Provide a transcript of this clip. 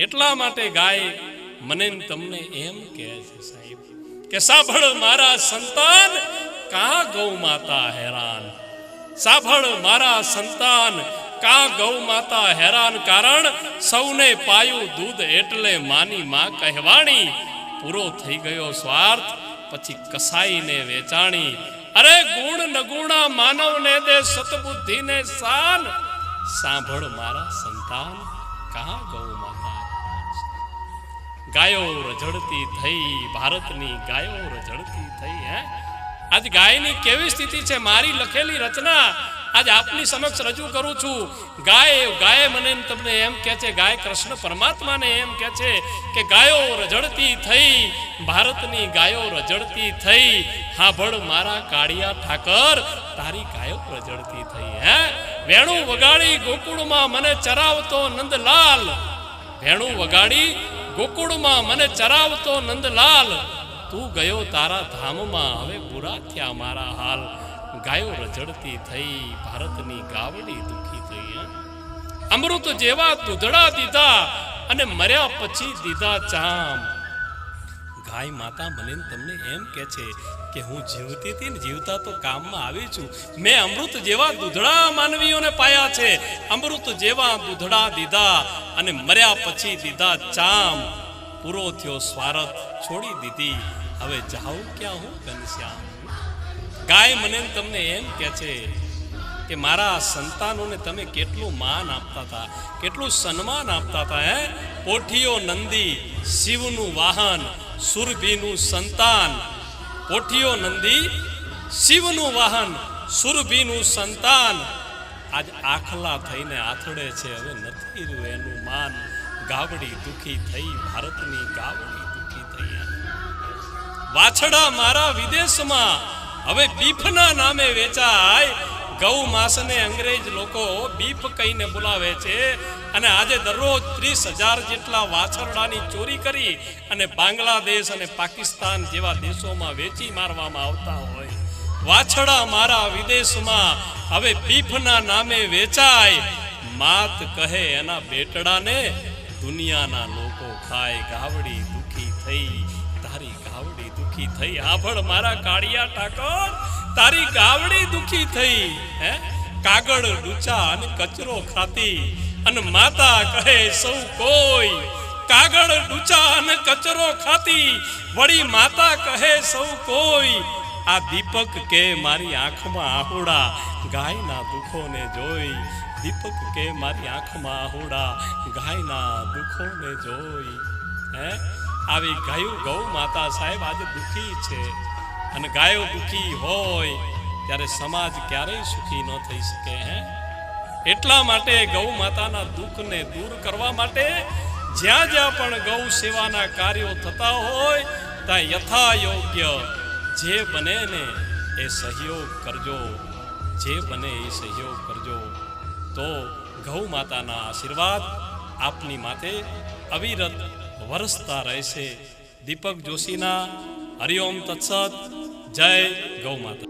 એટલા માટે ગાય, મને તમને એમ કહે છે સાહેબ કે સાંભળ મારા સંતાન કા ગૌ માતા હેરાન? સાંભળ મારા સંતાન કા ગૌ માતા હેરાન? કારણ સૌને પાયું દૂધ એટલે માની માં કહેવાણી. પૂરો થઈ ગયો સ્વાર્થ, પછી કસાઈને વેચાણી. અરે ગુણ નગુણા માનવને દે સતબુદ્ધિને સાન સાંભળ મારા સંતાન કા ગૌ માતા ગાયો રજડતી થઈ, ભારતની ગાયો રજડતી થઈ, હે? આજ ગાયની કેવી સ્થિતિ છે? મારી લખેલી રચના આજ આપની સમક્ષ રજૂ કરું છું. ગાય ગાય મને તમને એમ કહે છે, ગાય કૃષ્ણ પરમાત્માને એમ કહે છે કે ગાયો રજડતી થઈ, ભારતની ગાયો રજડતી થઈ. હાભળ મારા કાળિયા ઠાકર, તારી ગાયો રજડતી થઈ, હે? વેણું વગાડી ગોકુળમાં મને ચરાવતો નંદલાલ. ભેણું વગાડી ગોકુળમાં મને ચરાવતો નંદલાલ, તું ગયો તારા ધામમાં, હવે પૂરા થયા મારા હાલ ગાયો રજડતી થઈ, ભારતની ગાવડી દુખી થઈ? અમૃત જેવા દૂધડા દીધા અને મર્યા પછી દીધા ચામ ગાય માતા મને તમને એમ કે છે કે હું જીવતી હતી ને જીવતા તો કામમાં આવી છું. મેં અમૃત જેવા દૂધડા માનવીઓને પાયા છે. અમૃત જેવા દૂધડા દીધા અને મર્યા પછી દીધા ચામ. પૂરો થયો સ્વાર્થ, છોડી દીધી. હવે જાઉં ક્યાં હું, ઘનશ્યામ? ગાય મને તમને એમ કે છે કે મારા સંતાનોને તમે કેટલું માન આપતા હતા, કેટલું સન્માન આપતા હતા, હે? પોઠીઓ નંદી, શિવનું વાહન સુરભીનું સંતાન. પોઠિયો નંદી, શિવનું વાહન, સુરભીનું સંતાન. આજ આખલા થઈને આથડે છે, હવે નથી રહ્યું એનું માન. ગાવડી દુખી થઈ, ભારતની ગાવડી દુખી થઈ વાછડા મારા વિદેશમાં, હવે બીફના નામે વેચાય. ગૌ માસને અંગ્રેજ લોકો બીફ કહીને બોલાવે છે અને આજે દરરોજ ત્રીસ હજાર જેટલા વાછરડાની ચોરી કરી અને બાંગ્લાદેશ અને પાકિસ્તાન જેવા દેશોમાં વેચી મારવામાં આવતા હોય. વાછડા મારા વિદેશમાં હવે બીફના નામે વેચાય. માત કહે એના બેટડાને, દુનિયાના લોકો ખાય ગાવડી દુખી થઈ, તારી ગાવડી દુખી થઈ. આભળ મારા કાળિયા ઠાકોર. તારી ગાવડી દુખી થઈ, હે? કાગળ ડૂચા અને કચરો ખાતી અને માતા કહે, સૌ કોઈ કાગળ ડૂચા અને કચરો ખાતી. વળી માતા કહે, સૌ કોઈ. આ દીપક કે મારી આંખમાં આહુડા ગાયના દુખોને જોઈ. દીપક કે મારી આંખમાં આહુડા ગાયના દુખોને જોઈ. હે? આવી ગાયું ગૌ માતા સાહેબ આજે દુખી છે. અને ગાયો દુઃખી હોય ત્યારે સમાજ ક્યારેય સુખી ન થઈ શકે, હે? એટલા માટે ગૌ માતાના દુઃખને દૂર કરવા માટે જ્યાં જ્યાં પણ ગૌ સેવાના કાર્યો થતા હોય, ત્યાં યથા યોગ્ય જે બને ને એ સહયોગ કરજો. જે બને એ સહયોગ કરજો. તો ગૌ માતાના આશીર્વાદ આપની માથે અવિરત વરસતા રહેશે. દીપક જોશીના હરિઓમ તત્સત. જય ગૌ માતા.